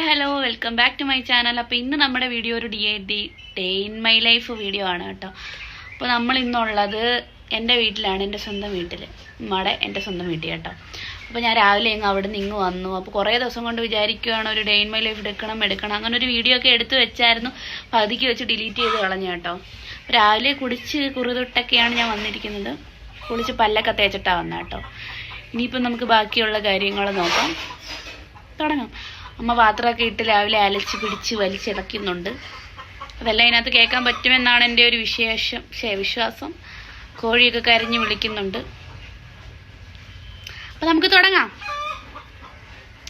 Hi hello welcome back to my channel. അപ്പോൾ ഇന്ന് നമ്മുടെ വീഡിയോ ഒരു D day in my life video ആണ് കേട്ടോ. അപ്പോൾ നമ്മൾ ഇന്നുള്ളത് എന്റെ വീട്ടിലാണ് എന്റെ സ്വന്തം വീട്ടിൽ നമ്മുടെ എന്റെ സ്വന്തം വീട്ടിൽ കേട്ടോ. അപ്പോൾ ഞാൻ രാവിലെ ഇങ്ങ് അവിടെ നിന്ന് ഇങ്ങ് വന്നു. അപ്പോൾ കുറേ ദിവസം കൊണ്ട് വിചാരിക്കുകയാണ് ഒരു ഡേ ഇൻ മൈ ലൈഫ് എടുക്കണം എടുക്കണം. അങ്ങനെ ഒരു വീഡിയോ ഒക്കെ എടുത്തു വെച്ചായിരുന്നു. പതുക്കി വെച്ച് ഡിലീറ്റ് ചെയ്ത് കളഞ്ഞു കേട്ടോ. രാവിലെ കുടിച്ച് കുറുതൊട്ടൊക്കെയാണ് ഞാൻ വന്നിരിക്കുന്നത്. കുളിച്ച് പല്ലൊക്കെ തേച്ചിട്ടാണ് വന്നത് കേട്ടോ. ഇനിയിപ്പം നമുക്ക് ബാക്കിയുള്ള കാര്യങ്ങൾ നോക്കാം. തുടങ്ങാം. അമ്മ പാത്രമൊക്കെ ഇട്ട് രാവിലെ അലച്ച് പിടിച്ച് വലിച്ചിടയ്ക്കുന്നുണ്ട്. അതെല്ലാം ഇതിനകത്ത് കേൾക്കാൻ പറ്റുമെന്നാണ് എന്റെ ഒരു വിശേഷം വിശ്വാസം. കോഴിയൊക്കെ കരഞ്ഞ് വിളിക്കുന്നുണ്ട്. അപ്പം നമുക്ക് തുടങ്ങാം.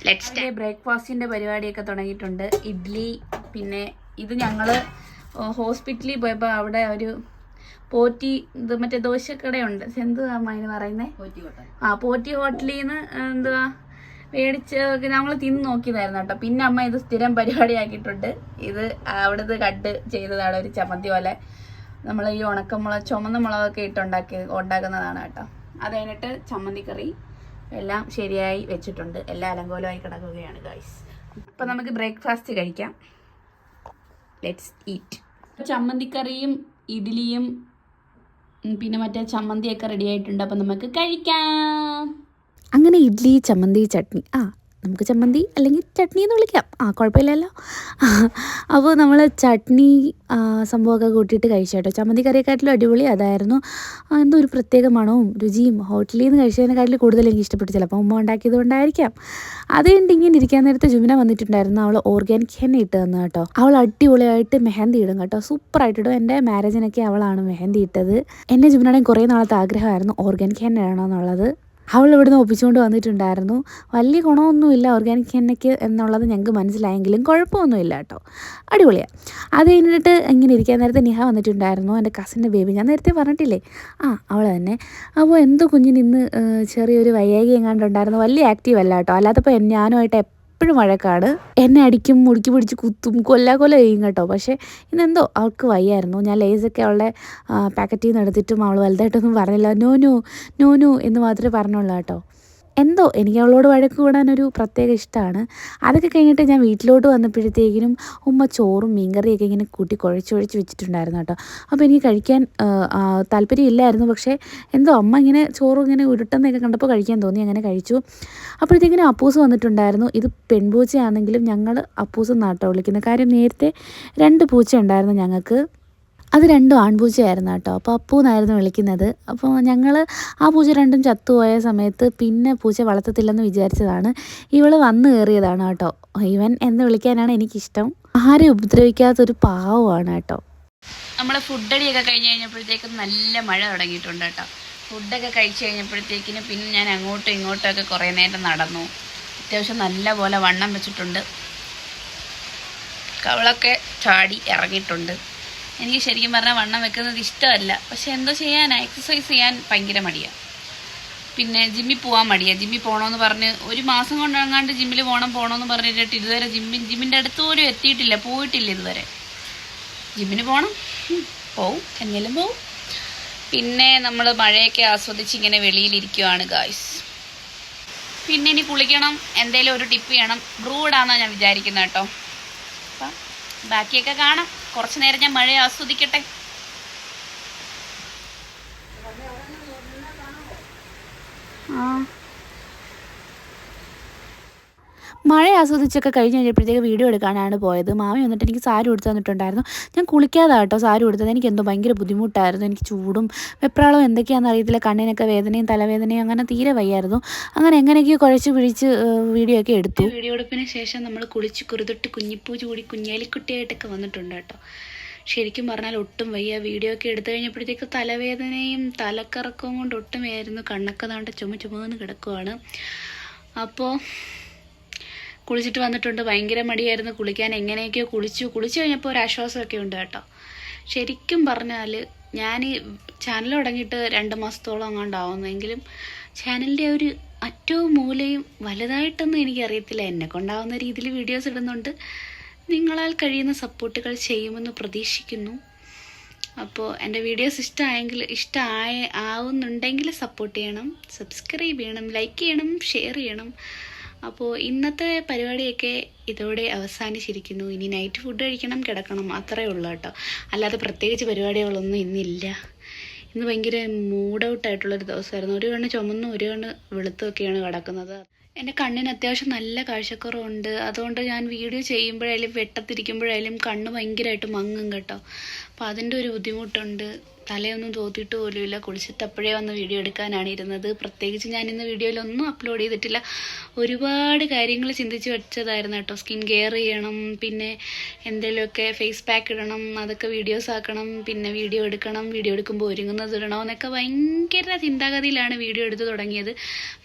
ലെറ്റ്സ് ബ്രേക്ക്ഫാസ്റ്റിന്റെ പരിപാടിയൊക്കെ തുടങ്ങിയിട്ടുണ്ട്. ഇഡ്ഡലി പിന്നെ ഇത് ഞങ്ങൾ ഹോസ്പിറ്റലിൽ പോയപ്പോൾ അവിടെ ഒരു പോറ്റി ഇത് മറ്റേ ദോശക്കടയുണ്ട്. എന്തുവാ അമ്മ അതിന് പറയുന്നത് ആ പോറ്റി ഹോട്ടലിൽ നിന്ന് എന്തുവാ? മേടിച്ച് നമ്മൾ തിന്ന് നോക്കിയതായിരുന്നു കേട്ടോ. പിന്നെ അമ്മ ഇത് സ്ഥിരം പരിപാടിയാക്കിയിട്ടുണ്ട്. ഇത് അവിടുന്ന് കട്ട് ചെയ്തതാണ് ഒരു ചമ്മന്തി പോലെ. നമ്മൾ ഈ ഉണക്കമുളക് ചുമന്ന മുളകൊക്കെ ഇട്ടുണ്ടാക്കി ഉണ്ടാക്കുന്നതാണ് കേട്ടോ. അത് കഴിഞ്ഞിട്ട് ചമ്മന്തി കറി എല്ലാം ശരിയായി വെച്ചിട്ടുണ്ട്. എല്ലാം അലങ്കോലമായി കിടക്കുകയാണ് ഗൈസ് അപ്പം നമുക്ക് ബ്രേക്ക്ഫാസ്റ്റ് കഴിക്കാം. ലെറ്റ്സ് ഈറ്റ് ചമ്മന്തിക്കറിയും ഇഡ്ഡലിയും പിന്നെ മറ്റേ ചമ്മന്തിയൊക്കെ റെഡി ആയിട്ടുണ്ട്. അപ്പം നമുക്ക് കഴിക്കാം. അങ്ങനെ ഇഡ്ഡലി ചമ്മന്തി ചട്നി. ആ നമുക്ക് ചമ്മന്തി അല്ലെങ്കിൽ ചട്നി എന്ന് വിളിക്കാം. ആ കുഴപ്പമില്ലല്ലോ. അപ്പോൾ നമ്മൾ ചട്നി സംഭവമൊക്കെ കൂട്ടിയിട്ട് കഴിച്ചു കേട്ടോ. ചമ്മന്തി കറിയെക്കാട്ടിലും അടിപൊളി അതായിരുന്നു. എന്തോ ഒരു പ്രത്യേക മണവും രുചിയും ഹോട്ടലിൽ നിന്ന് കഴിച്ചതിനെക്കാട്ടിലും കൂടുതൽ എനിക്ക് ഇഷ്ടപ്പെട്ടു. ചിലപ്പോൾ ഉമ്മ ഉണ്ടാക്കിയത് കൊണ്ടായിരിക്കാം. അത് കഴിഞ്ഞിട്ട് ഇങ്ങനെ ഇരിക്കാൻ നേരത്തെ ജുമിന വന്നിട്ടുണ്ടായിരുന്നു. അവൾ ഓർഗാനിക് ഹെന്ന ഇട്ട് തന്നു കേട്ടോ. അവൾ അടിപൊളിയായിട്ട് മെഹന്തി ഇടും കേട്ടോ. സൂപ്പറായിട്ട് ഇടും. എന്റെ മാരേജിനൊക്കെ അവളാണ് മെഹന്തി ഇട്ടത്. എന്റെ ജുമിനയുടെയും കുറേ നാളത്തെ ആഗ്രഹമായിരുന്നു ഓർഗാനിക് ഹെന്ന ഇടണമെന്നുള്ളത് അവൾ ഇവിടുന്ന് ഒപ്പിച്ചുകൊണ്ട് വന്നിട്ടുണ്ടായിരുന്നു. വലിയ ഗുണമൊന്നുമില്ല ഓർഗാനിക് എണ്ണയ്ക്ക് എന്നുള്ളത് ഞങ്ങൾക്ക് മനസ്സിലായെങ്കിലും കുഴപ്പമൊന്നുമില്ല കേട്ടോ. അടിപൊളിയാണ് അത് കഴിഞ്ഞിട്ട് ഇങ്ങനെ ഇരിക്കാൻ നേരത്തെ നിഹ വന്നിട്ടുണ്ടായിരുന്നു എന്റെ കസിന്റെ ബേബി ഞാൻ നേരത്തെ പറഞ്ഞിട്ടില്ലേ? ആ അവൾ തന്നെ. അപ്പോൾ എന്തോ കുഞ്ഞിന് ഇന്ന് ചെറിയൊരു വയ്യാകി എങ്ങാണ്ടുണ്ടായിരുന്നു വലിയ ആക്റ്റീവ് അല്ല കേട്ടോ. അല്ലാത്തപ്പോൾ ഞാനുമായിട്ട് എപ്പോഴും വഴക്കാണ്. എന്നെ അടിക്കും മുടുക്കി പിടിച്ച് കുത്തും കൊല്ലാ കൊല ചെയ്യും കേട്ടോ. പക്ഷേ ഇന്നെന്തോ അവൾക്ക് വയ്യായിരുന്നു. ഞാൻ ലേസൊക്കെ അവളുടെ പാക്കറ്റിൽ നിന്ന് എടുത്തിട്ടും അവൾ വലുതായിട്ടൊന്നും പറഞ്ഞില്ല. നോ നോ നോ നോ എന്ന് മാത്രമേ പറഞ്ഞുള്ളൂ കേട്ടോ. എന്തോ എനിക്ക് അവളോട് വഴക്ക് കൂടാനൊരു പ്രത്യേക ഇഷ്ടമാണ് അതൊക്കെ കഴിഞ്ഞിട്ട് ഞാൻ വീട്ടിലോട്ട് വന്നപ്പോഴത്തേക്കിനും ഉമ്മ ചോറും മീൻകറിയൊക്കെ ഇങ്ങനെ കൂട്ടി കുഴച്ച് കുഴച്ച് വെച്ചിട്ടുണ്ടായിരുന്നു കേട്ടോ. അപ്പോൾ എനിക്ക് കഴിക്കാൻ താല്പര്യമില്ലായിരുന്നു പക്ഷേ എന്തോ അമ്മ ഇങ്ങനെ ചോറും ഇങ്ങനെ ഉരുട്ടുന്നതൊക്കെ കണ്ടപ്പോൾ കഴിക്കാൻ തോന്നി അങ്ങനെ കഴിച്ചു. അപ്പോഴത്തേക്കിനും അപ്പൂസ് വന്നിട്ടുണ്ടായിരുന്നു. ഇത് പെൺപൂച്ചയാണെങ്കിലും ഞങ്ങൾ അപ്പൂസ് നാട്ടോ വിളിക്കുന്നത്. കാര്യം നേരത്തെ രണ്ട് പൂച്ച ഉണ്ടായിരുന്നു ഞങ്ങൾക്ക്. അത് രണ്ടും ആൺപൂച്ചയായിരുന്നു കേട്ടോ. അപ്പോൾ അപ്പൂന്നായിരുന്നു വിളിക്കുന്നത്. അപ്പോൾ ഞങ്ങൾ ആ പൂച്ച രണ്ടും ചത്തുപോയ സമയത്ത് പിന്നെ പൂച്ച വളർത്തത്തില്ലെന്ന് വിചാരിച്ചതാണ്. ഇവൾ വന്നു കയറിയതാണ് കേട്ടോ. ഇവൻ എന്ന് വിളിക്കാനാണ് എനിക്കിഷ്ടം. ആരും ഉപദ്രവിക്കാത്തൊരു പാവമാണ് കേട്ടോ. നമ്മൾ ഫുഡടിയൊക്കെ കഴിഞ്ഞ് കഴിഞ്ഞപ്പോഴത്തേക്കും നല്ല മഴ തുടങ്ങിയിട്ടുണ്ട് കേട്ടോ. ഫുഡൊക്കെ കഴിച്ച് കഴിഞ്ഞപ്പോഴത്തേക്കിന് പിന്നെ ഞാൻ അങ്ങോട്ടും ഇങ്ങോട്ടും ഒക്കെ കുറേ നേരം നടന്നു. അത്യാവശ്യം നല്ല പോലെ വണ്ണം വെച്ചിട്ടുണ്ട്. കവളൊക്കെ ചാടി ഇറങ്ങിയിട്ടുണ്ട്. എനിക്ക് ശരിക്കും പറഞ്ഞാൽ വണ്ണം വെക്കുന്നത് ഇഷ്ടമല്ല. പക്ഷെ എന്തോ ചെയ്യാൻ എക്സസൈസ് ചെയ്യാൻ ഭയങ്കര മടിയാണ് പിന്നെ ജിമ്മിൽ പോകാൻ മടിയാണ് ജിമ്മിൽ പോകണമെന്ന് പറഞ്ഞ് ഒരു മാസം കൊണ്ടെങ്ങാണ്ട് ജിമ്മിൽ പോകണം പോകണമെന്ന് പറഞ്ഞിട്ട് ഇതുവരെ ജിമ്മിൽ ജിമ്മിന്റെ അടുത്ത് പോലും എത്തിയിട്ടില്ല. പോയിട്ടില്ല ഇതുവരെ. ജിമ്മിന് പോകണം പോവും. എങ്ങനെയും പോവും. പിന്നെ നമ്മൾ മഴയൊക്കെ ആസ്വദിച്ച് ഇങ്ങനെ വെളിയിലിരിക്കുവാണ് ഗായ്സ് പിന്നെ ഇനി കുളിക്കണം. എന്തേലും ഒരു ടിപ്പ് ചെയ്യണം. ബ്രൂഡാണെന്നാണ് ഞാൻ വിചാരിക്കുന്നത് കേട്ടോ. അപ്പം ബാക്കിയൊക്കെ കാണാം. കുറച്ച് നേരം ഞാൻ മഴയെ ആസ്വദിക്കട്ടെ? ആ. മഴ ആസ്വദിച്ചൊക്കെ കഴിഞ്ഞ് കഴിഞ്ഞപ്പോഴത്തേക്ക് വീഡിയോ എടുക്കാനാണ് പോയത്. മാമി വന്നിട്ട് എനിക്ക് സാരി കൊടുത്തു തന്നിട്ടുണ്ടായിരുന്നു. ഞാൻ കുളിക്കാതെ കേട്ടോ സാരി ഉടുത്തത്. എനിക്ക് എന്തോ ഭയങ്കര ബുദ്ധിമുട്ടായിരുന്നു. എനിക്ക് ചൂടും വെപ്രാളവും എന്തൊക്കെയാണെന്ന് അറിയത്തില്ല. കണ്ണിനൊക്കെ വേദനയും തലവേദനയും അങ്ങനെ തീരെ വയ്യായിരുന്നു. അങ്ങനെ എങ്ങനെയൊക്കെയോ കുഴച്ച് പിഴിച്ച് വീഡിയോ ഒക്കെ എടുത്തു. വീഡിയോ എടുപ്പിന് ശേഷം നമ്മൾ കുളിച്ച് കുറുതിട്ട് കുഞ്ഞിപ്പൂ ചൂടി കുഞ്ഞാലിക്കുട്ടിയായിട്ടൊക്കെ വന്നിട്ടുണ്ട് കേട്ടോ. ശരിക്കും പറഞ്ഞാൽ ഒട്ടും വയ്യ. വീഡിയോ ഒക്കെ എടുത്തു കഴിഞ്ഞപ്പോഴത്തേക്ക് തലവേദനയും തലക്കറക്കവും കൊണ്ട് ഒട്ടും വയ്യായിരുന്നു. കണ്ണൊക്കെ താണ്ട ചുമ ചുമന്ന് കിടക്കുവാണ്. അപ്പോൾ കുളിച്ചിട്ട് വന്നിട്ടുണ്ട്. ഭയങ്കര മടിയായിരുന്നു കുളിക്കാൻ. എങ്ങനെയൊക്കെയോ കുളിച്ചു. കുളിച്ചു കഴിഞ്ഞപ്പോൾ ഒരു ആശ്വാസമൊക്കെ ഉണ്ട് കേട്ടോ. ശരിക്കും പറഞ്ഞാൽ ഞാൻ ചാനൽ തുടങ്ങിയിട്ട് രണ്ട് മാസത്തോളം അങ്ങോട്ടാവുന്നെങ്കിലും ചാനലിന്റെ ഒരു അറ്റവും മൂലയും വലുതായിട്ടൊന്നും എനിക്കറിയത്തില്ല. എന്നെ കൊണ്ടാവുന്ന രീതിയിൽ വീഡിയോസ് ഇടുന്നുണ്ട്. നിങ്ങളാൽ കഴിയുന്ന സപ്പോർട്ടുകൾ ചെയ്യുമെന്ന് പ്രതീക്ഷിക്കുന്നു. അപ്പോൾ എന്റെ വീഡിയോസ് ഇഷ്ടമായെങ്കിൽ ഇഷ്ടമായ ആവുന്നുണ്ടെങ്കിൽ സപ്പോർട്ട് ചെയ്യണം. സബ്സ്ക്രൈബ് ചെയ്യണം. ലൈക്ക് ചെയ്യണം. ഷെയർ ചെയ്യണം. അപ്പോൾ ഇന്നത്തെ പരിപാടിയൊക്കെ ഇതോടെ അവസാനിച്ചിരിക്കുന്നു. ഇനി നൈറ്റ് ഫുഡ് കഴിക്കണം കിടക്കണം അത്രേ ഉള്ളൂ കേട്ടോ. അല്ലാതെ പ്രത്യേകിച്ച് പരിപാടികളൊന്നും ഇന്നില്ല. ഇന്ന് ഭയങ്കര മൂഡ് ഔട്ട് ആയിട്ടുള്ളൊരു ദിവസമായിരുന്നു. ഒരു കണ്ണ് ചുമന്നും ഒരു കണ്ണ് വെളുത്തുമൊക്കെയാണ് കിടക്കുന്നത്. എന്റെ കണ്ണിന് അത്യാവശ്യം നല്ല കാഴ്ചക്കുറവുണ്ട്. അതുകൊണ്ട് ഞാൻ വീഡിയോ ചെയ്യുമ്പോഴായാലും വെട്ടത്തിരിക്കുമ്പോഴായാലും കണ്ണ് ഭയങ്കരമായിട്ട് മങ്ങും കേട്ടോ. അപ്പോൾ അതിന്റെ ഒരു ബുദ്ധിമുട്ടുണ്ട്. തലയൊന്നും തോത്തിയിട്ട് പോലുമില്ല കുളിച്ചിട്ട് അപ്പോഴേ വന്ന് വീഡിയോ എടുക്കാനാണ് ഇരുന്നത്. പ്രത്യേകിച്ച് ഞാൻ ഇന്ന് വീഡിയോയിലൊന്നും അപ്ലോഡ് ചെയ്തിട്ടില്ല. ഒരുപാട് കാര്യങ്ങൾ ചിന്തിച്ച് വെച്ചതായിരുന്നു കേട്ടോ. സ്കിൻ കെയർ ചെയ്യണം പിന്നെ എന്തെങ്കിലുമൊക്കെ ഫേസ് പാക്ക് ഇടണം അതൊക്കെ വീഡിയോസ് ആക്കണം പിന്നെ വീഡിയോ എടുക്കണം വീഡിയോ എടുക്കുമ്പോൾ ഒരുങ്ങുന്നത് ഇടണം എന്നൊക്കെ ഭയങ്കര ചിന്താഗതിയിലാണ് വീഡിയോ എടുത്ത് തുടങ്ങിയത്.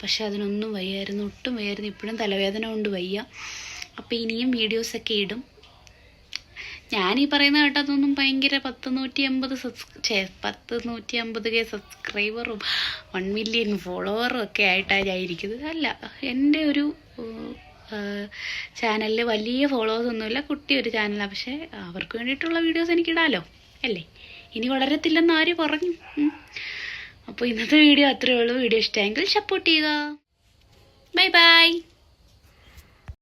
പക്ഷെ അതിനൊന്നും വയ്യായിരുന്നു. ഒട്ടും വയ്യായിരുന്നു. ഇപ്പോഴും തലവേദന കൊണ്ട് വയ്യ. അപ്പോൾ ഇനിയും വീഡിയോസൊക്കെ ഇടും. ഞാൻ ഈ പറയുന്ന കേട്ടതൊന്നും ഭയങ്കര പത്ത് നൂറ്റി അമ്പത് സബ്സ്ക്രൈ പത്ത് നൂറ്റി അമ്പത് കെ സബ്സ്ക്രൈബറും വൺ മില്യൺ ഫോളോവറും ഒക്കെ ആയിട്ടാണ് ഞാൻ ഇരിക്കുന്നത്. അല്ല എന്റെ ഒരു ചാനലിൽ വലിയ ഫോളോവേഴ്സ് ഒന്നുമില്ല കുട്ടി ഒരു ചാനലാണ് പക്ഷേ അവർക്ക് വേണ്ടിയിട്ടുള്ള വീഡിയോസ് എനിക്ക് ഇടാലോ അല്ലേ? ഇനി വളരത്തില്ലെന്ന് ആര് പറഞ്ഞു. അപ്പോൾ ഇന്നത്തെ വീഡിയോ അത്രയേ ഉള്ളൂ. വീഡിയോ ഇഷ്ടമെങ്കിൽ സപ്പോർട്ട് ചെയ്യുക. Bye bye